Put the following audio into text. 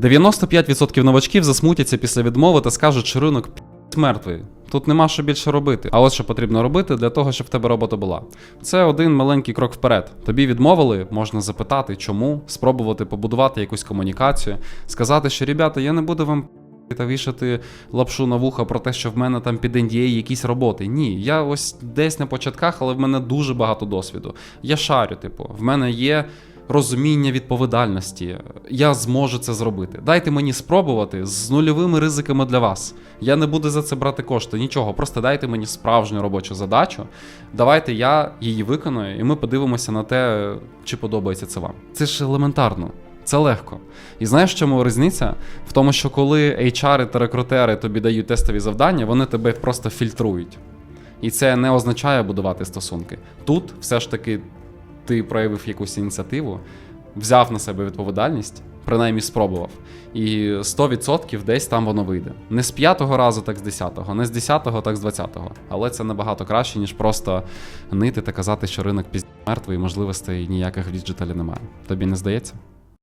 95% новачків засмутяться після відмови та скажуть, що ринок мертвий. Тут нема що більше робити. А от що потрібно робити для того, щоб в тебе робота була. Це один маленький крок вперед. Тобі відмовили, можна запитати, чому, спробувати побудувати якусь комунікацію, сказати, що ребята, я не буду вам та вішати лапшу на вуха про те, що в мене там під NDA якісь роботи. Ні, я ось десь на початках, але в мене дуже багато досвіду. Я шарю, типу, в мене є розуміння відповідальності. Я зможу це зробити. Дайте мені спробувати з нульовими ризиками для вас. Я не буду за це брати кошти, нічого. Просто дайте мені справжню робочу задачу. Давайте я її виконую, і ми подивимося на те, чи подобається це вам. Це ж елементарно. Це легко. І знаєш, чому різниця? В тому, що коли HR та рекрутери тобі дають тестові завдання, вони тебе просто фільтрують. І це не означає будувати стосунки. Тут все ж таки ти проявив якусь ініціативу, взяв на себе відповідальність, принаймні спробував. І 100% десь там воно вийде. Не з п'ятого разу, так з десятого, не з десятого, так з двадцятого. Але це набагато краще, ніж просто нити та казати, що ринок пізні мертвий і можливостей ніяких в діджиталі немає. Тобі не здається?